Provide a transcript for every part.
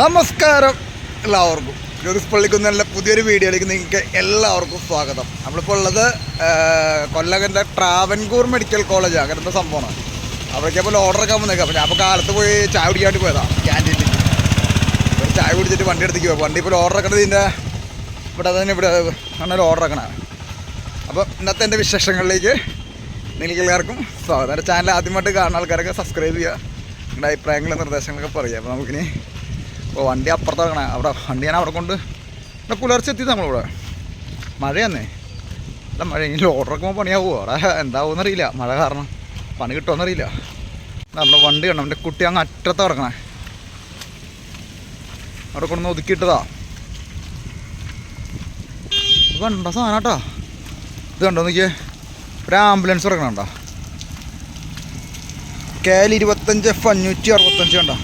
നമസ്കാരം എല്ലാവർക്കും. ജ്യോതിസ് പള്ളിക്കുന്നതിന്റെ പുതിയൊരു വീഡിയോയിലേക്ക് നിങ്ങൾക്ക് എല്ലാവർക്കും സ്വാഗതം. നമ്മളിപ്പോൾ ഉള്ളത് കൊല്ലകന്റെ ട്രാവൻകൂർ മെഡിക്കൽ കോളേജ് അങ്ങനത്തെ സംഭവമാണ്. അവിടേക്കപ്പോൾ ഓർഡറൊക്കെ വന്നേക്കാം. അപ്പോൾ ഞാൻ അപ്പോൾ കാലത്ത് പോയി ചായ കുടിക്കാണ്ട് പോയതാണ് ക്യാന്റീനിൽ ഒരു ചായ കുടിച്ചിട്ട് വണ്ടി എടുത്തേക്ക് പോയി. വണ്ടി ഇപ്പോൾ ഓർഡർ ആക്കണത് ഇതിന്റെ ഇവിടെ തന്നെ ഇവിടെ അങ്ങനെ ഓർഡർ ആക്കണേ. അപ്പോൾ ഇന്നത്തെ എന്റെ വിശേഷങ്ങളിലേക്ക് നിങ്ങൾക്ക് എല്ലാവർക്കും സ്വാഗതം. എന്റെ ചാനൽ ആദ്യമായിട്ട് കാണുന്ന ആൾക്കാരൊക്കെ സബ്സ്ക്രൈബ് ചെയ്യുക. നിങ്ങളുടെ അഭിപ്രായങ്ങളും നിർദ്ദേശങ്ങളൊക്കെ പറയുക. അപ്പോൾ നമുക്കിനി ഇപ്പോൾ വണ്ടി അപ്പുറത്ത് ഇറങ്ങണേ. അവിടെ വണ്ടി ഞാൻ അവിടെ കൊണ്ട് ഇവിടെ പുലർച്ചെ എത്തി നമ്മളിവിടെ. മഴയാന്നേ. അല്ല മഴ ഇനി ലോഡറക്കുമ്പോൾ പണിയാവുമോ അവിടെ എന്താവുമെന്നറിയില്ല മഴ കാരണം പണി കിട്ടുമെന്നറിയില്ല നമ്മുടെ വണ്ടി കണ്ടോ? എന്റെ കുട്ടി അങ്ങ് അറ്റത്ത് ഇറങ്ങണേ. അവിടെ കൊണ്ടൊന്ന് ഒതുക്കിയിട്ടതാ. കണ്ട സാധനം കേട്ടോ. ഇത് കണ്ടോ നോക്കിയേ? ഒരു ആംബുലൻസ് ഇറങ്ങണുണ്ടോ കെ എൽ ഇരുപത്തഞ്ച് എഫ് അഞ്ഞൂറ്റി അറുപത്തഞ്ച് കണ്ടോ?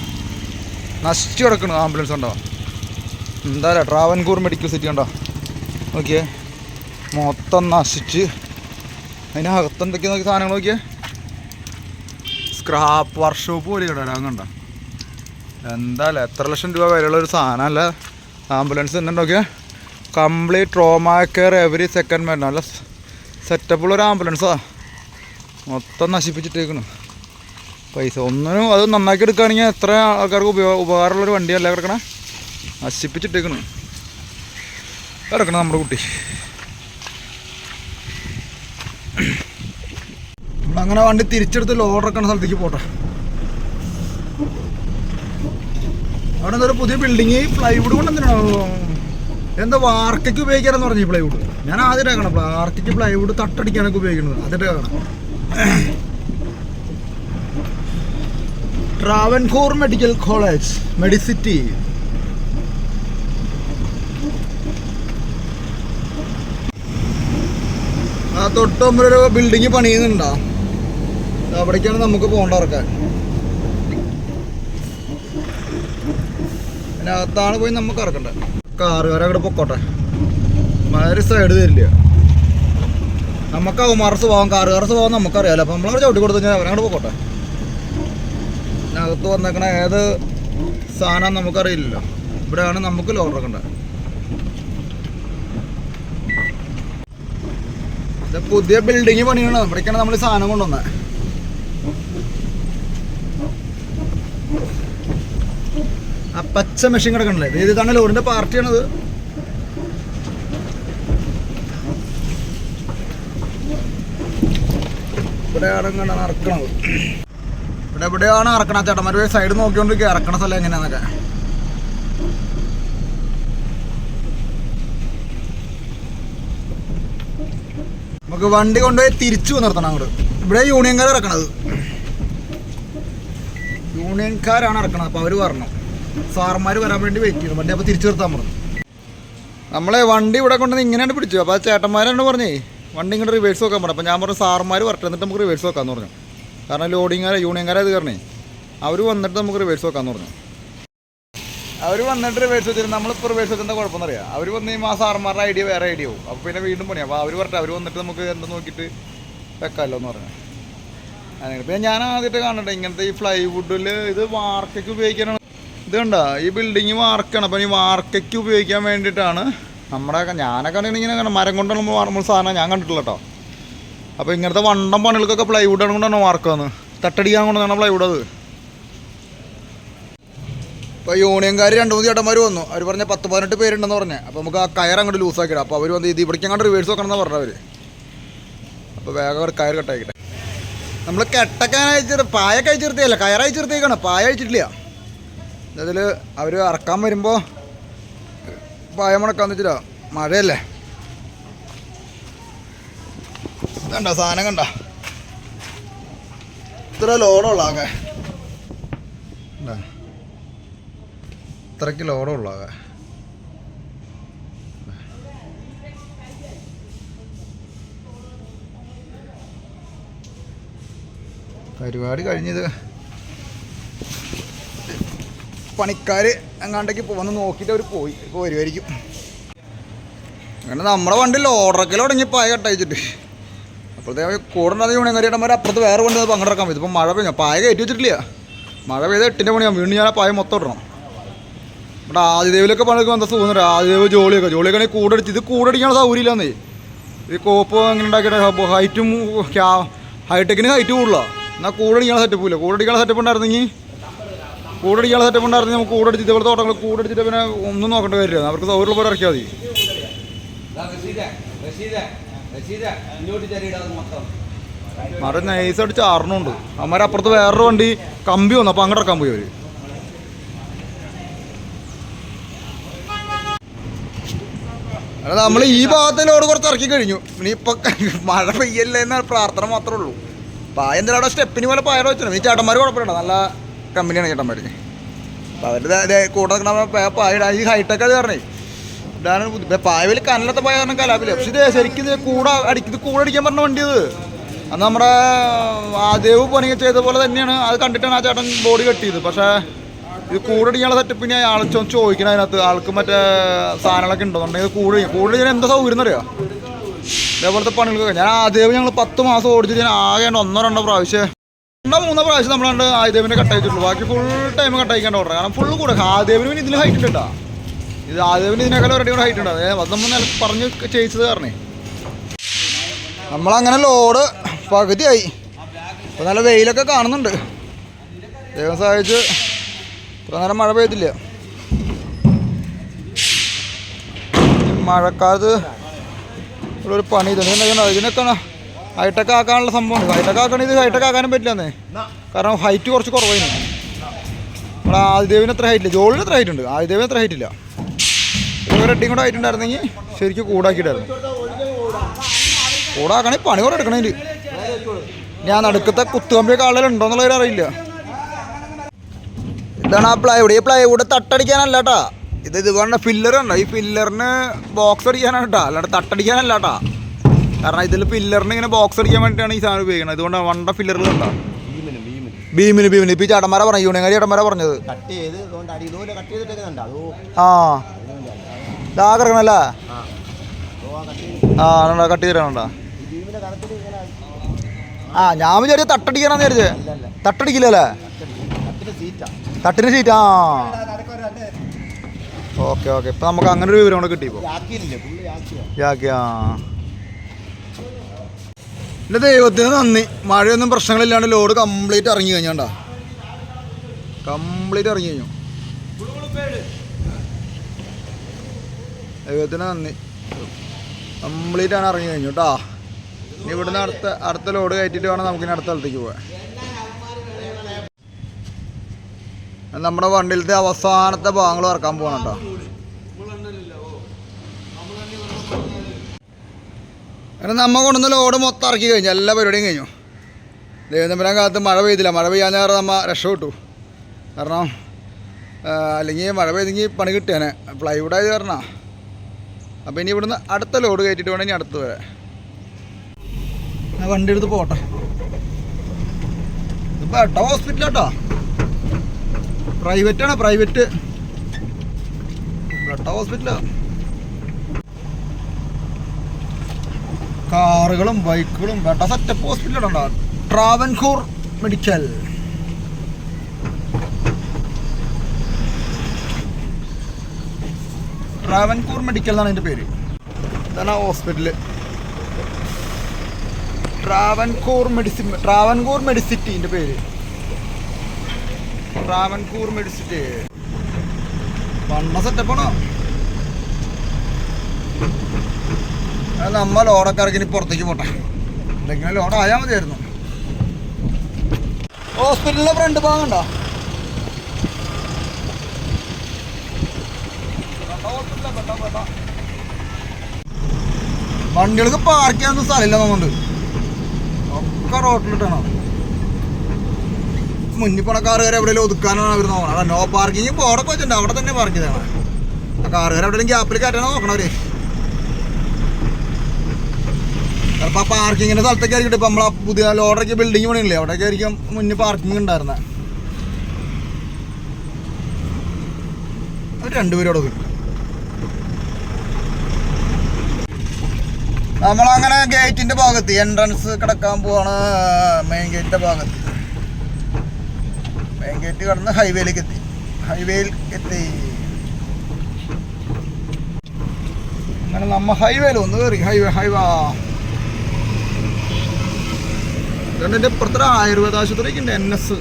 നശിച്ചു കിടക്കണു ആംബുലൻസ് ഉണ്ടോ എന്തായാലും ട്രാവൻകൂർ മെഡിക്കൽ സിറ്റി ഉണ്ടോ നോക്കിയേ. മൊത്തം നശിച്ച്. അതിനകത്ത് എന്തൊക്കെയാ നോക്കി സാധനങ്ങൾ നോക്കിയേ? സ്ക്രാപ്പ് വർക്ക്ഷോപ്പ് പോലെ ഇടാൻ കണ്ടോ? എന്തായാലും എത്ര ലക്ഷം രൂപ വരെയുള്ള ഒരു സാധനമല്ല. ആംബുലൻസ് തന്നെ നോക്കിയേ. Complete trauma care every second madam നല്ല സെറ്റപ്പുള്ള ഒരു ആംബുലൻസാണ് മൊത്തം നശിപ്പിച്ചിട്ടേക്കണു. പൈസ. ഒന്നിനും അത് നന്നാക്കി എടുക്കുകയാണെങ്കിൽ എത്ര ആൾക്കാർക്ക് ഉപയോഗ ഉപകാരമുള്ളൊരു വണ്ടിയല്ല കിടക്കണേ? നശിപ്പിച്ചിട്ടേക്കണു. കിടക്കണം നമ്മുടെ കുട്ടി. നമ്മളങ്ങനെ വണ്ടി തിരിച്ചെടുത്ത് ലോഡറക്കണ സ്ഥലത്തേക്ക് പോട്ടെ. അവിടെ എന്തൊരു പുതിയ ബിൽഡിങ് പ്ലൈവുഡ് കൊണ്ട് എന്തിനാണോ എന്താ വാർക്കയ്ക്ക് ഉപയോഗിക്കാനെന്ന് പറഞ്ഞു പ്ലൈവുഡ് ഞാൻ ആദ്യം കാണാം വാർക്കയ്ക്ക് പ്ലൈവുഡ് തട്ടടിക്കാനൊക്കെ ഉപയോഗിക്കുന്നത്. ആദ്യമായിട്ട് കാണാം ട്രാവൻകൂർ മെഡിക്കൽ കോളേജ് മെഡിസിറ്റി. ആ തൊട്ടൊമ്പൊരു ബിൽഡിങ് പണിയുന്നുണ്ടോ? അവിടേക്കാണ് നമുക്ക് പോകേണ്ട ഇറക്കാൻ പോയി നമുക്ക് ഇറക്കണ്ടത് കാറുകാരെ അവിടെ പൊക്കോട്ടെ. മാതിരി സൈഡ് തരില്ല നമുക്ക് അവമാർ സ്വഭാവം കാറുകാർ സ്വഭാവം നമുക്കറിയാലോ. അപ്പം നമ്മളവിടെ ചവിട്ടി കൊടുത്തു കഴിഞ്ഞാൽ അവരങ്ങോട്ട് പൊക്കോട്ടെ. ഇതിനകത്ത് വന്നേക്കണ ഏത് സാധനം നമുക്കറിയില്ലല്ലോ. ഇവിടെയാണ് നമുക്ക് ലോഡർ ഇറക്കേണ്ടത് ഇത് പുതിയ ബിൽഡിങ് പണിയാണ്. ഇവിടേക്കാണ് നമ്മൾ സാധനം കൊണ്ടുവന്നത് ആ പച്ച മെഷീൻ കിടക്കണല്ലേ ഇത് ഇതാണ് ലോറിന്റെ പാർട്ടിയാണത് ഇവിടെയാണ് ഇങ്ങനെ ഇറക്കണത് ഇവിടെ എവിടെയാണ് ഇറക്കണ ചേട്ടന്മാർ സൈഡ് നോക്കിക്കൊണ്ടിരിക്കുക ഇറക്കണ സ്ഥലം എങ്ങനെയാന്നൊക്കെ. നമുക്ക് വണ്ടി കൊണ്ടുപോയി തിരിച്ചു നിർത്തണം അങ്ങോട്ട്. ഇവിടെ യൂണിയൻകാർ ഇറക്കണത്. യൂണിയൻകാരാണ് ഇറക്കണത്. അപ്പോൾ അവർ പറഞ്ഞു സാർമാര് വരാൻ വേണ്ടി വെയിറ്റ് ചെയ്യണം. വണ്ടി അപ്പോൾ തിരിച്ചു നിർത്താൻ പറഞ്ഞു. നമ്മളെ വണ്ടി ഇവിടെ കൊണ്ടുവന്ന് ഇങ്ങനെയാണ് പിടിച്ചു അപ്പോൾ ചേട്ടന്മാരാണ് പറഞ്ഞേ വണ്ടി ഇങ്ങോട്ട് റിവേഴ്സ് നോക്കാൻ പറഞ്ഞു. അപ്പോൾ ഞാൻ പറഞ്ഞു സാർമാര് വരട്ടെ. എന്നിട്ട് നമുക്ക് റിവേഴ്സ് നോക്കാമെന്ന് പറഞ്ഞു. കാരണം ലോഡിങ്ങാരെ യൂണിയൻകാരെ കാരണേ. അവർ വന്നിട്ട് നമുക്ക് റിവേഴ്സ് വെക്കാമെന്ന് പറഞ്ഞു അവർ വന്നിട്ട് റിവേഴ്സ് വെച്ചിട്ട് നമ്മളിപ്പോൾ റിവേഴ്സ് വെച്ചെന്താ കുഴപ്പമെന്നറിയാം? അവർ വന്ന് ഈ മാസം ആറുമാരുടെ ഐഡിയ വേറെ ഐഡിയ ആവും. അപ്പോൾ പിന്നെ വീണ്ടും പണി അപ്പോൾ അവർ പറഞ്ഞിട്ട് അവർ വന്നിട്ട് നമുക്ക് എന്താ നോക്കിയിട്ട് വെക്കാമല്ലോ എന്ന് പറഞ്ഞു. അങ്ങനെ പിന്നെ ഞാൻ ആദ്യമായിട്ട് കാണട്ടെ ഇങ്ങനത്തെ ഈ ഫ്ലൈവുഡിൽ ഇത് വാർക്കയ്ക്ക് ഉപയോഗിക്കാനാണ്. ഇത് കണ്ട? ഈ ബിൽഡിങ് വാർക്കാണ്. അപ്പം ഈ വാർക്കയ്ക്ക് ഉപയോഗിക്കാൻ വേണ്ടിയിട്ടാണ് നമ്മുടെ ഞാനൊക്കെ ഇങ്ങനെ മരം കൊണ്ടുള്ള നമ്മൾ സാധനം ഞാൻ കണ്ടിട്ടില്ല കേട്ടോ. അപ്പോൾ ഇങ്ങനത്തെ വണ്ടം പണികൾക്കൊക്കെ പ്ലൈവുഡ് ആണ് കൊണ്ടാണ് വാർക്കാന്ന് തട്ടടിക്കാൻ കൊണ്ടാണ് പ്ലൈവുഡ് അത്. ഇപ്പോൾ യൂണിയൻകാർ രണ്ട് മൂന്ന് ചേട്ടന്മാർ വന്നു. അവർ പറഞ്ഞ പത്ത് പതിനെട്ട് പേരുണ്ടെന്ന് പറഞ്ഞേ. അപ്പോൾ നമുക്ക് ആ കയർ അങ്ങോട്ട് ലൂസാക്കിയിടാം അപ്പോൾ അവർ വന്ന് ഇത് അങ്ങോട്ട് റിവേഴ്സ് വെക്കണം എന്നാണ് പറഞ്ഞവർ അപ്പോൾ വേഗം അവർ കയർ കട്ടാക്കിട്ടെ നമ്മൾ കെട്ടക്കാൻ അയച്ചിട്ട് പായൊക്കെ അയച്ചിർത്തിയല്ല കയർ അയച്ചിർത്തേക്കാണ് പായ അയച്ചിട്ടില്ല അതിൽ അവർ ഇറക്കാൻ വരുമ്പോൾ പായ മുടക്കാന്ന് വെച്ചിട്ടാ മഴയല്ലേ? കണ്ട സാധനം കണ്ട? ഇത്ര ലോഡുള്ള ഇത്രക്ക് കണ്ടോ? ഇത്രയ്ക്ക് ലോഡുള്ള ആകെ. പരിപാടി കഴിഞ്ഞത്. പണിക്കാർ എങ്ങാണ്ടേക്ക് വന്ന് നോക്കിയിട്ട് അവർ പോയി. ഇപ്പോൾ വരുമായിരിക്കും അങ്ങനെ നമ്മുടെ വണ്ടി ലോഡറൊക്കെ പായ കട്ടയച്ചിട്ട്. അപ്പോഴത്തെ കൂടെ ഉണ്ടാകുന്ന വരെ അപ്പുറത്ത് വേറെ കൊണ്ട് പങ്കെടുക്കാൻ പറ്റും. ഇപ്പം മഴ പെയ്ഞ്ഞു പായ കയറ്റി വെച്ചിട്ടില്ല. മഴ പെയ്ത എട്ടിന്റെ മണിയാണ് വീണ്ടും ഞാൻ പായ മൊത്തം ഇടണം. ഇവിടെ ആദിദേവിലൊക്കെ പണിയൊക്കെ എന്താ തോന്നുന്നു ആദിദേവ് ജോളിയൊക്കെ. ജോളിയൊക്കെ ആണെങ്കിൽ കൂടടിച്ച് ഇത് കൂടടിക്കാനുള്ള സൗകര്യം ഇല്ലെന്നേ ഈ കോപ്പ് അങ്ങനെ ഉണ്ടാക്കിയിട്ട് ഹൈറ്റും ഹൈടെക്കിന് ഹൈറ്റ് കൂടുതലാ. എന്നാൽ കൂടടിക്കാനുള്ള സെറ്റപ്പ് ഇല്ല. കൂടടിക്കാനുള്ള സെറ്റപ്പ് ഉണ്ടായിരുന്നെങ്കിൽ കൂടടിക്കാനുള്ള സെറ്റപ്പ് ഉണ്ടായിരുന്നെങ്കിൽ നമുക്ക് കൂടടിച്ച് ഇതേപോലെ തോട്ടങ്ങൾ കൂടടിച്ചിട്ട് പിന്നെ ഒന്നും നോക്കേണ്ട കാര്യമില്ല അവർക്ക് സൗകര്യം പോലെ ഇറക്കിയാൽ മതി. അടിച്ച് അമ്മര മരം നൈസായിട്ട് ചാറിനുണ്ട് അമ്മമാരെ അപ്പുറത്ത് വേറൊരു വണ്ടി കമ്പി വന്നു അപ്പോൾ അങ്ങോട്ട് ഇറക്കാൻ പോയി അവർ അല്ല നമ്മൾ ഈ ഭാഗത്തെ ലോഡ് കുറച്ച് ഇറക്കി കഴിഞ്ഞു. ഇനി ഇപ്പൊ മഴ പെയ്യല്ലേ എന്ന പ്രാർത്ഥന മാത്രമേ ഉള്ളൂ. പായ എന്തായാലും അവിടെ സ്റ്റെപ്പിന് പോലെ പായ വെച്ചിട്ടുണ്ട് ഈ ചേട്ടന്മാർ കുഴപ്പമില്ല നല്ല കമ്പനിയാണ് ചേട്ടന്മാർ അപ്പോൾ അവരുടെ കൂടെ പായ ഈ ഹൈടെക് അത് പറഞ്ഞേ പായവിൽ കനലത്തെ പോയ കാരണം കലാപില്ല? പക്ഷെ ഇത് ശരിക്കും ഇത് കൂടെ അടിക്കുന്നത് കൂടെ അടിക്കാൻ പറഞ്ഞ വണ്ടി ഇത്. അന്ന് നമ്മുടെ ആദേവ് പണി ചെയ്ത പോലെ തന്നെയാണ്. അത് കണ്ടിട്ടാണ് ആ ചേട്ടൻ ബോഡി കെട്ടിയത്. പക്ഷേ ഇത് കൂടെ അടിക്കാനുള്ള സെറ്റപ്പിന് ആൾ ചോദിക്കണം അതിനകത്ത്. ആൾക്ക് മറ്റേ സാധനങ്ങളൊക്കെ ഉണ്ടോന്നുണ്ടെങ്കിൽ കൂടെ. കൂടെ അടിക്കാൻ എന്താ സൗകര്യം അറിയാം ഇതേപോലത്തെ പണികൾക്ക് ഞാൻ ആദേവ് ഞങ്ങൾ പത്ത് മാസം ഓടിച്ചിട്ട് ഞാൻ ആകെ ഒന്നോ രണ്ടോ പ്രാവശ്യം രണ്ടോ മൂന്നോ പ്രാവശ്യം നമ്മളാണ്ട് ആദേവിനെ കട്ടയച്ചിട്ടുള്ളൂ ബാക്കി ഫുൾ ടൈം കട്ടയക്കേണ്ട ഓർഡർ കാരണം ഫുള്ള് കൂടെ. ആദേവിന് പിന്നെ ഇതിൽ ഹൈറ്റ് ഉണ്ട് ഇത് ആദ്യം ഇതിനേക്കാളും ഒരടി കൂടെ ഹൈറ്റ് ഉണ്ട്. അതെ അത് നമ്മൾ പറഞ്ഞ് ചെയ്യിച്ചത് കാരണേ. നമ്മളങ്ങനെ ലോഡ് പകുതിയായി. അപ്പോൾ നല്ല വെയിലൊക്കെ കാണുന്നുണ്ട്. ദൈവം സഹായിച്ച് ഇത്ര നേരം മഴ പെയ്തില്ല. മഴക്കാലത്ത് ഉള്ളൊരു പണി ഇതുണ്ട്. ഇതിനൊക്കെ ഹൈടെക് ആക്കാനുള്ള സംഭവം ഹൈടെക് ആക്കണ ഇത് ഹൈടെക് ആക്കാനും പറ്റില്ലെന്നേ കാരണം ഹൈറ്റ് കുറച്ച് കുറവായിരുന്നു നമ്മുടെ ആദിദേവിന് എത്ര ഹൈറ്റ് ഇല്ല. ജോളിന് എത്ര ഹൈറ്റ് ഉണ്ട്. ആദിദേവിന് എത്ര ഹൈറ്റ് ഇല്ല ഒരു റെഡിയും കൂടെ ആയിട്ടുണ്ടായിരുന്നെങ്കിൽ ശരിക്കും കൂടാക്കിയിട്ടായിരുന്നു. കൂടാക്കണേ പണി കൂടെ എടുക്കണേൽ ഞാൻ നടുക്കത്തെ കുത്തുകമ്പിയൊക്കെ ഉണ്ടോ എന്നുള്ളവർ അറിയില്ല. ഇതാണ് ആ പ്ലൈവുഡ് ഈ പ്ലൈവുഡ് തട്ടടിക്കാനല്ല കേട്ടാ ഇത് ഇതുകൊണ്ട് ഫില്ലർ ഉണ്ടോ ഈ ഫില്ലറിന് ബോക്സ് അടിക്കാനാണ് കേട്ടോ അല്ലാണ്ട് തട്ടടിക്കാനല്ല കേട്ടാ കാരണം ഇതിൽ ഫില്ലറിന് ഇങ്ങനെ ബോക്സ് അടിക്കാൻ വേണ്ടിയിട്ടാണ് ഈ സാധനം ഉപയോഗിക്കുന്നത് ഇതുകൊണ്ട് വണ്ട ഫില്ലറുകൾ ഉണ്ടോ ഭീമന് ഭീമന്. ഇപ്പം ഈ ചേട്ടന്മാരെ പറഞ്ഞു യൂണിയൻകാരി ചേട്ടന്മാരെ പറഞ്ഞത്. കട്ട് ഇതാ കിടക്കണല്ലേ ആ ഓ ആ കട്ട് ചെയ്തിട്ടാണോ ആ ഞാൻ വിചാരിച്ച തട്ടടിക്കാനാന്ന് വിചാരിച്ചേ. അല്ല അല്ല തട്ടടിക്കില്ലല്ലേ? തട്ടിന് സീറ്റ് ആ. Okay okay. ഇപ്പം നമുക്ക് അങ്ങനെ ഒരു വിവരം കൂടെ കിട്ടി ഇപ്പോൾ ദൈവത്തിന് നന്ദി. മഴയൊന്നും പ്രശ്നങ്ങളില്ലാണ്ട് ലോഡ് കംപ്ലീറ്റ് ഇറങ്ങി കഴിഞ്ഞാണ്ടാ. കംപ്ലീറ്റ് ഇറങ്ങി കഴിഞ്ഞു. ദൈവത്തിന് നന്ദി. കംപ്ലീറ്റ് ആണ് ഇറങ്ങി കഴിഞ്ഞു കേട്ടോ ഇനി ഇവിടുന്ന് അടുത്ത അടുത്ത ലോഡ് കയറ്റിയിട്ട് വേണം നമുക്കിനി അടുത്ത സ്ഥലത്തേക്ക് പോകാൻ. നമ്മുടെ വണ്ടിയിലത്തെ അവസാനത്തെ ഭാഗങ്ങൾ ഇറക്കാൻ പോകണം കേട്ടോ അങ്ങനെ നമ്മ കൊണ്ടുവന്ന ലോഡ് മൊത്തം ഇറക്കി കഴിഞ്ഞു. എല്ലാ പരിപാടിയും കഴിഞ്ഞു. ദേവതമ്പരാൻ കാലത്ത് മഴ പെയ്തില്ല. മഴ പെയ്യാൻ നേരം നമ്മ രക്ഷപ്പെട്ടു കാരണം അല്ലെങ്കിൽ മഴ പെയ്തെങ്കിൽ പണി കിട്ടിയാനെ. പ്ലൈവുഡായത് കാരണമാണ് അപ്പോൾ ഇനി ഇവിടുന്ന് അടുത്ത ലോഡ് കയറ്റിയിട്ട് വേണം ഇനി അടുത്ത് വരാൻ ഞാൻ വണ്ടി എടുത്ത് പോട്ടെ. ഇതിപ്പോൾ ഹോസ്പിറ്റൽ കേട്ടോ പ്രൈവറ്റാണ് പ്രൈവറ്റ് എട്ടോ ഹോസ്പിറ്റലാണ് കാറുകളും ബൈക്കുകളും വേട്ട സെറ്റപ്പ് ഹോസ്പിറ്റലുണ്ടോ ട്രാവൻകൂർ മെഡിക്കൽ ട്രാവൻകൂർ മെഡിക്കൽ എന്നാണ് എന്റെ പേര്. ഇതാണ് hospital. Travancore Medicine Travancore Medicity എന്റെ പേര്. ട്രാവൻകൂർ മെഡിസിറ്റി. വണ്ണ സെറ്റപ്പാണോ അത് നമ്മ ലോഡൊക്കെ ഇറങ്ങി പുറത്തേക്ക് പോട്ടെ. എന്തെങ്കിലും ആയാൽ മതിയായിരുന്നു. ഹോസ്പിറ്റലിന്റെ ഫ്രണ്ട് ഭാഗം ഉണ്ടോ വണ്ടികൾക്ക് പാർക്ക് ചെയ്യാനൊന്നും സ്ഥലമില്ല തോന്നുന്നുണ്ട്. ഒക്കെ റോട്ടിലിട്ടാണോ മുന്നിൽ പോണ കാറുകാർ എവിടെയെങ്കിലും ഒതുക്കാനാണ് അവർ നോക്കണം നോ പാർക്കിങ് ബോർഡൊക്കെ വെച്ചിട്ടുണ്ട് അവിടെ തന്നെ പാർക്ക് ചെയ്താണ് ആ കാറുകാർ എവിടെയെങ്കിലും ഗ്യാപ്പിൽ കയറ്റാനോ നോക്കണവര് ചിലപ്പോൾ ആ പാർക്കിങ്ങിന്റെ സ്ഥലത്തൊക്കെ ആയിരിക്കും ഇപ്പം നമ്മളാ പുതിയ ലോഡറൊക്കെ ബിൽഡിംഗ് പണിയില്ലേ? അവിടെയൊക്കെ ആയിരിക്കും മുന്നിൽ പാർക്കിംഗ് ഉണ്ടായിരുന്നത് രണ്ടുപേരോട് രണ്ടുപേരും അവിടെ പോയി നമ്മളങ്ങനെ ഗേറ്റിന്റെ ഭാഗത്ത് എൻട്രൻസ് കിടക്കാൻ പോവാണ് മെയിൻ ഗേറ്റിന്റെ ഭാഗത്ത്. മെയിൻ ഗേറ്റ് കടന്ന് ഹൈവേയിലേക്ക് എത്തി. ഹൈവേയിൽ എത്തി. അങ്ങനെ നമ്മ ഹൈവേയിൽ ഒന്ന് കയറി ഹൈവേ ഹൈവേ ഇപ്പുറത്തൊരു ആയുർവേദ ആശുപത്രിക്ക് എൻ എസ്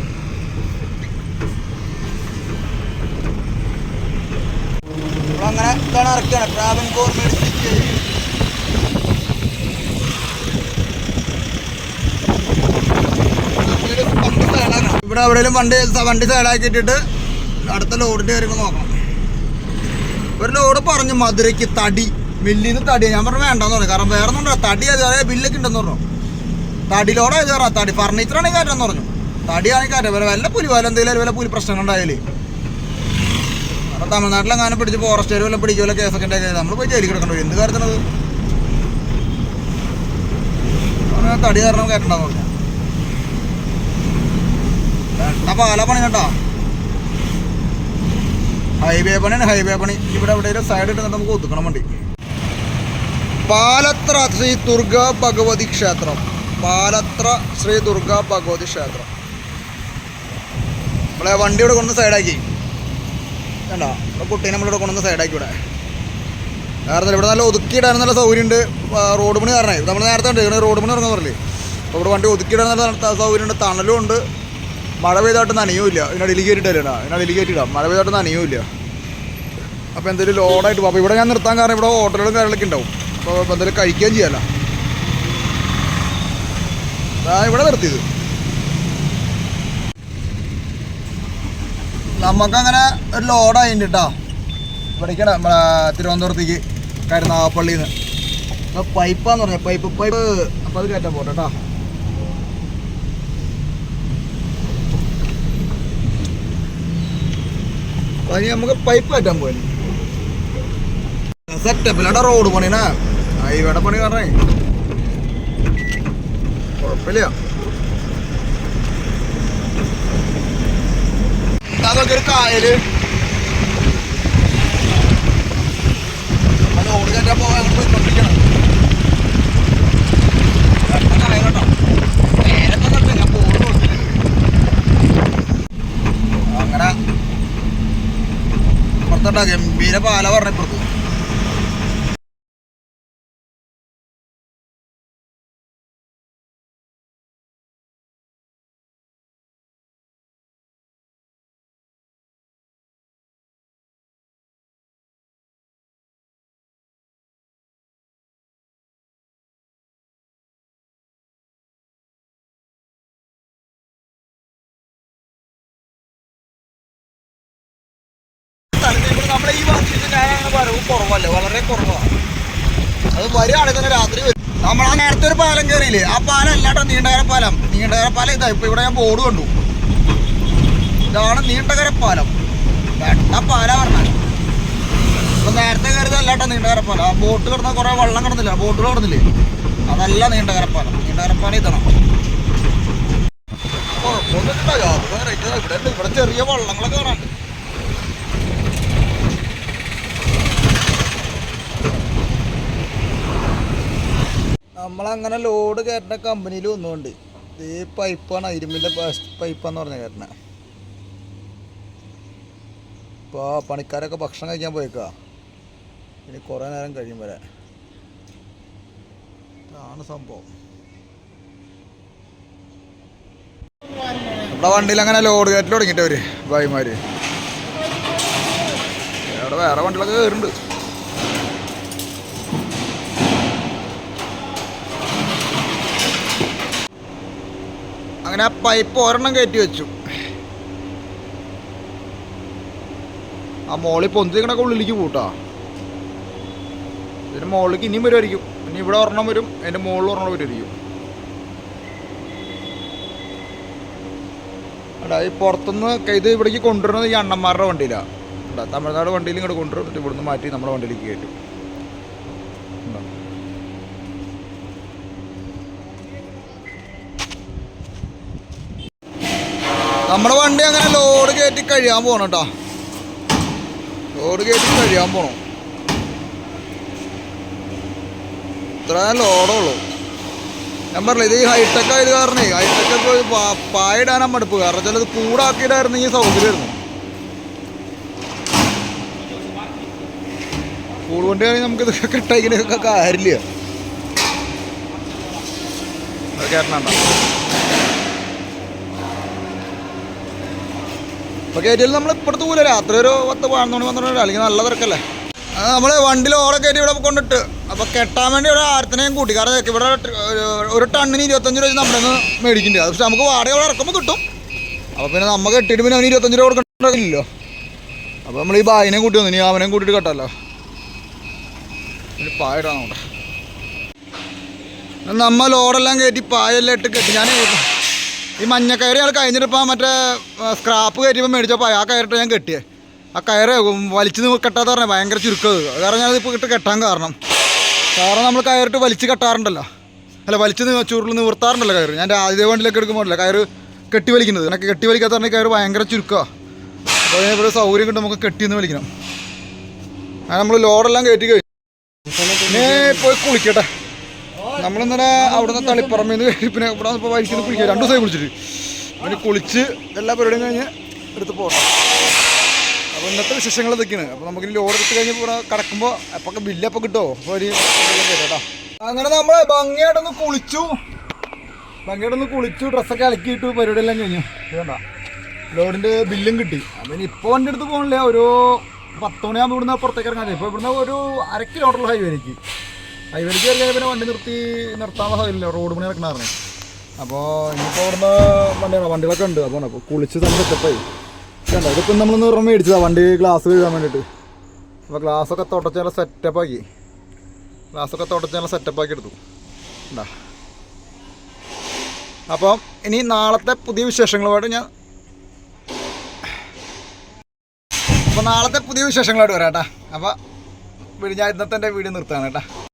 അങ്ങനെ ഇതാണ് ഇറക്കുകയാണ് ട്രാവൻകൂർ മെഡിസിറ്റി ഇവിടെ എവിടെയെങ്കിലും വണ്ടി വണ്ടി സൈഡാക്കി ഇട്ടിട്ട് അടുത്ത ലോഡിന്റെ കാര്യങ്ങൾ നോക്കണം. ഒരു ലോഡ് പറഞ്ഞു മധുരയ്ക്ക് തടി മില്ലിന്ന് തടി ഞാൻ പറഞ്ഞു വേണ്ടെന്ന് പറഞ്ഞു. കാരണം വേറെ ഒന്നും തടി അത് അതായത് ബില്ലൊക്കെ ഉണ്ടെന്ന് പറഞ്ഞു. തടി ലോഡായത് കയറാം തടി ഫർണിച്ചറാണെങ്കിൽ കയറ്റാന്ന് പറഞ്ഞു. തടിയാണെങ്കിൽ കയറ്റാം വല്ല വല്ല പുലി വല്ല എന്തെങ്കിലും വല്ല പുലി പ്രശ്നങ്ങൾ ഉണ്ടായാലേ. കാരണം തമിഴ്നാട്ടിലെങ്ങാനെ പിടിച്ച് ഫോറസ്റ്റുകാർ വല്ല പിടിക്കുമല്ലോ കേസൊക്കെ ഉണ്ടായി നമ്മൾ പോയി ജയിലിൽ കിടക്കണ്ടോ? എന്ത് കാര്യത്തിനത്? തടി കാരണം കയറ്റണ്ടെന്ന് പറഞ്ഞു പണി കേട്ടോ ഹൈവേ പണിയാണ് ഹൈവേ പണി. ഇവിടെ എവിടെയും സൈഡ് ഇട്ട് നമുക്ക് ഒതുക്കണം വണ്ടി. പാലത്ര ശ്രീ ദുർഗ ഭഗവതി ക്ഷേത്രം. പാലത്ര ശ്രീ ദുർഗ ഭഗവതി ക്ഷേത്രം. നമ്മളെ വണ്ടി ഇവിടെ കൊണ്ടുവന്ന് സൈഡാക്കി വേണ്ട ഇവിടെ കുട്ടീനെ നമ്മളിവിടെ കൊണ്ടുവന്ന് സൈഡാക്കി ഇവിടെ. കാരണം ഇവിടെ നല്ല ഒതുക്കിയിടാൻ നല്ല സൗകര്യമുണ്ട്. റോഡ് പണി കാരണമായി നമ്മൾ നേരത്തെ ഉണ്ട് റോഡ് പണി ഇറങ്ങാൻ പറഞ്ഞില്ലേ? അപ്പോൾ ഇവിടെ വണ്ടി ഒതുക്കിയിടാൻ നല്ല സൗകര്യമുണ്ട്. തണലും ഉണ്ട്. മഴ പെയ്തായിട്ട് നനയുമില്ല ഇതിനടിയിൽ കയറ്റിയിട്ടല്ല ഇതിനടിയിൽ കയറ്റിയിടാം മഴ പെയ്തായിട്ട് നനയുമില്ല അപ്പോൾ എന്തെങ്കിലും ലോഡായിട്ട് പോകും അപ്പോൾ ഇവിടെ ഞാൻ നിർത്താൻ കാരണം ഇവിടെ ഹോട്ടലുകളും കാര്യങ്ങളൊക്കെ ഉണ്ടാവും. അപ്പോൾ എന്തെങ്കിലും കഴിക്കുകയും ചെയ്യാമല്ലോ ഇവിടെ നിർത്തിയത്. നമുക്കങ്ങനെ ഒരു ലോഡായിട്ടുണ്ട് കേട്ടോ ഇവിടേക്കാണ് നമ്മളെ തിരുവനന്തപുരത്തേക്ക് കരുനാഗപ്പള്ളിയിൽ നിന്ന് പൈപ്പാന്ന് പറഞ്ഞ പൈപ്പ് പൈപ്പ് അപ്പോൾ അത് കയറ്റാൻ പോട്ടെ കേട്ടോ ഇനി നമുക്ക് പൈപ്പ് കയറ്റാൻ പോയി സെറ്റപ്പിലാടെ റോഡ് പണിനാ ഹൈവേടെ പണി പറഞ്ഞേ. കുഴപ്പമില്ല. അതൊക്കെ ഒരു കായൽ ആ ലോഡ് കയറ്റാൻ പോകാൻ അങ്ങോട്ട് പോയിക്കൊണ്ടിരിക്കണം വെള്ളം കായലോട്ടോ നേരത്തെ നിർത്തി ഞാൻ ബോർഡ് കൊടുത്തില്ല അങ്ങനെ ഇപ്പുറത്തോട്ടാ ഗംഭീര പാല പറഞ്ഞ ഞാനങ്ങനെ വരവ് കുറവല്ലേ? വളരെ കുറവാണ് അത് വരികയാണെങ്കിൽ തന്നെ രാത്രി വരും. ആ നേരത്തെ ഒരു പാലം കയറിയില്ലേ? ആ പാലം അല്ലാട്ടോ നീണ്ടകര പാലം. നീണ്ടകര പാലം ഇതാ ഇപ്പൊ ഇവിടെ ഞാൻ ബോർഡ് കണ്ടു. ഇതാണ് നീണ്ടകര പാലം. വെട്ട പാല പറഞ്ഞാൽ നേരത്തെ കയറിയത് അല്ലാട്ടോ നീണ്ടകര പാലം. ആ ബോട്ട് കിടന്ന കുറെ വെള്ളം കിടന്നില്ല? ബോട്ടുകൾ കിടന്നില്ലേ? അതല്ല നീണ്ടകര പാലം. നീണ്ടകര പാലം ഇതാണ്? കുഴപ്പമൊന്നുമില്ല. യാത്ര റേറ്റ് ഇവിടെ ഉണ്ട്. ഇവിടെ ചെറിയ വള്ളങ്ങളൊക്കെ കാണാനുണ്ട്. നമ്മളങ്ങനെ ലോഡ് കയറ്റുന്ന കമ്പനിയിൽ വന്നുകൊണ്ട് ഈ പൈപ്പാണ് ഇരുമ്പിന്റെ പൈപ്പാന്ന് പറഞ്ഞ കയറ്റണ. ഇപ്പോൾ പണിക്കാരൊക്കെ ഭക്ഷണം കഴിക്കാൻ പോയേക്കാ ഇനി കുറേ നേരം കഴിയും വരെ. ഇതാണ് സംഭവം. നമ്മുടെ വണ്ടിയിൽ അങ്ങനെ ലോഡ് കയറ്റൽ തുടങ്ങിയിട്ടവർ ഭായിമാർ അവിടെ വേറെ വണ്ടികളൊക്കെ കയറുന്നുണ്ട് അങ്ങനെ ആ പൈപ്പ് ഒരെണ്ണം കയറ്റി വെച്ചു. ആ മോളിൽ പൊന്തിക്കണൊക്കെ ഉള്ളിലേക്ക് കൂട്ടാ ഇതിന് മോളിലേക്ക് ഇനിയും വരുമായിരിക്കും ഇനി ഇവിടെ ഒരെണ്ണം വരും അതിന്റെ മുകളിൽ ഒരെണ്ണം വരുമായിരിക്കും എടാ ഈ പുറത്തുനിന്ന് ഇത് ഇവിടേക്ക് കൊണ്ടുവരുന്നത് ഈ അണ്ണന്മാരുടെ വണ്ടിയിലാണ് തമിഴ്നാട് വണ്ടിയിൽ ഇങ്ങോട്ട് കൊണ്ടുവരും. എന്നിട്ട് ഇവിടുന്ന് മാറ്റി നമ്മുടെ വണ്ടിയിലേക്ക് കയറ്റും. നമ്മുടെ വണ്ടി അങ്ങനെ ലോഡ് കയറ്റി കഴിയാൻ പോണം കേട്ടോ ലോഡ് കയറ്റി കഴിയാൻ പോണം. ഇത്ര ലോഡുള്ളൂ. ഞാൻ പറഞ്ഞില്ല ഇത് ഈ ഹൈടെക് ആയത് കാരണേ ഹൈടെക് ഒക്കെ പായിടാനാ മടുപ്പ് കാരണം വെച്ചാൽ ഇത് കൂടാക്കിയിട്ടായിരുന്നെങ്കിൽ സൗകര്യമായിരുന്നു സ്കൂൾ വണ്ടിയാണെങ്കിൽ നമുക്ക് ഇതൊക്കെ കെട്ടയക്കുന്നതൊക്കെ കാര്യമില്ല. അത് അപ്പോൾ കയറ്റിയാൽ നമ്മൾ ഇപ്പോഴത്തെ പോലെ രാത്രി ഒരു പത്ത് പതിനൊന്ന് മണി പന്ത്രണ്ട് അല്ലെങ്കിൽ നല്ല തിരക്കല്ലേ? നമ്മൾ വണ്ടിയിൽ ഓടെ കയറ്റി ഇവിടെ കൊണ്ടിട്ട് അപ്പോൾ കെട്ടാൻ വേണ്ടി ഒരു ആയിരത്തിനെയും കൂട്ടി കാരണം ഇവിടെ ഒരു- ടണ്ണിന് ഇരുപത്തഞ്ച് രൂപ നമ്മുടെ നിന്ന് മേടിക്കേണ്ടത് പക്ഷെ നമുക്ക് വാടക ഇവിടെ ഇറക്കുമ്പോൾ കിട്ടും. അപ്പോൾ പിന്നെ നമ്മൾ കെട്ടിയിട്ട് പിന്നെ അവന് ഇരുപത്തഞ്ച് രൂപ കൊടുക്കണ്ടല്ലോ. അപ്പോൾ നമ്മൾ ഈ ബായിനെ കൂട്ടി വന്നു. ഇനി അവനെയും കൂട്ടിയിട്ട് കെട്ടല്ലോ. ഒരു നമ്മുടെ നമ്മൾ നമ്മ ലോഡെല്ലാം കയറ്റി പായെല്ലാം ഇട്ട് കെട്ടി. ഞാൻ ഈ മഞ്ഞ കയറി അയാൾ കഴിഞ്ഞിട്ടിപ്പോൾ മറ്റേ സ്ക്രാപ്പ് കയറ്റിയപ്പോൾ മേടിച്ചപ്പോൾ ആ കയറിട്ട് ഞാൻ കെട്ടിയേ. ആ കയറ് വലിച്ചു കെട്ടാത്ത പറഞ്ഞാൽ ഭയങ്കര ചുരുക്കത് കാരണം ഞാനിപ്പോൾ ഇട്ട് കെട്ടാൻ കാരണം. കാരണം നമ്മൾ കയറിട്ട് വലിച്ച് കെട്ടാറുണ്ടല്ലോ. അല്ല വലിച്ച് ചുരുൾ നിവർത്താറുണ്ടല്ലോ കയറ്. ഞാൻ ആദ്യ വണ്ടിയിലൊക്കെ എടുക്കുമ്പോഴല്ല കയറ് കെട്ടി വലിക്കുന്നത്. എനിക്ക് കെട്ടി വലിക്കാത്ത പറഞ്ഞാൽ കയറ് ഭയങ്കര ചുരുക്കമാണ് അപ്പോൾ ഇവിടെ സൗകര്യം കിട്ടും നമുക്ക് കെട്ടിയെന്ന് വലിക്കണം. അങ്ങനെ നമ്മൾ ലോഡെല്ലാം കയറ്റി കഴിഞ്ഞു പോയി കുളിക്കട്ടെ. നമ്മളിന്നലെ അവിടുന്ന് തളിപ്പറമ്പിൽ നിന്ന് പിന്നെ ഇവിടെ ഇപ്പോൾ വൈകിട്ട് കുളിക്കുക രണ്ടു ദിവസമായി കുളിച്ചിട്ട്. പിന്നെ കുളിച്ച് എല്ലാ പരിപാടിയും കഴിഞ്ഞ് എടുത്ത് പോകണം അപ്പോൾ ഇന്നത്തെ വിശേഷങ്ങൾ ഇതൊക്കെയാണ്. അപ്പോൾ നമുക്ക് ലോഡ് എടുത്ത് കഴിഞ്ഞ് ഇവിടെ കിടക്കുമ്പോൾ അപ്പോൾ ബില്ല് അപ്പോൾ കിട്ടുമോ അപ്പോൾ ഒരു കേട്ടോ അങ്ങനെ നമ്മൾ ഭംഗിയായിട്ടൊന്ന് കുളിച്ചു. ഭംഗിയായിട്ടൊന്ന് കുളിച്ചു ഡ്രസ്സൊക്കെ അലക്കിയിട്ടു പരിപാടിയെല്ലാം കഴിഞ്ഞു. വേണ്ട ലോഡിന്റെ ബില്ലും കിട്ടി. അപ്പം ഇപ്പോൾ വണ്ടി എടുത്ത് പോകണില്ല ഒരു പത്ത് മണിയാകുമ്പോൾ ഇവിടുന്ന് പുറത്തേക്ക് ഇറങ്ങാൻ ഇപ്പോൾ ഇവിടുന്ന് ഒരു അര കിലോമീറ്റർ ഹൈവേലേക്ക് ഹൈവേലേക്ക് കയറി പിന്നെ വണ്ടി നിർത്തി നിർത്താനുള്ള സൗകര്യമില്ല. റോഡ് പണി നടക്കണമായിരുന്നു അപ്പോൾ ഇനിയിപ്പോൾ അവിടുന്ന് വണ്ടികളാണ് വണ്ടികളൊക്കെ ഉണ്ട്. അപ്പോൾ അപ്പോൾ കുളിച്ച് തന്നെ സെറ്റപ്പായി കണ്ടോ ഇതിപ്പോൾ നമ്മളൊന്ന് പറഞ്ഞ് മേടിച്ചതാണ് വണ്ടി ഗ്ലാസ് കഴുകാൻ വേണ്ടിയിട്ട്. അപ്പോൾ ഗ്ലാസ്സൊക്കെ തുടച്ച് നല്ല സെറ്റപ്പാക്കി ഗ്ലാസ്സൊക്കെ തുടച്ച് നല്ല സെറ്റപ്പാക്കി എടുത്തു. ഉണ്ടാ അപ്പം ഇനി നാളത്തെ പുതിയ വിശേഷങ്ങളുമായിട്ട് ഞാൻ അപ്പോൾ നാളത്തെ പുതിയ വിശേഷങ്ങളായിട്ട് വരാം കേട്ടോ. അപ്പോൾ ഞാൻ ഇന്നത്തെ എന്റെ വീഡിയോ നിർത്താണ് കേട്ടോ.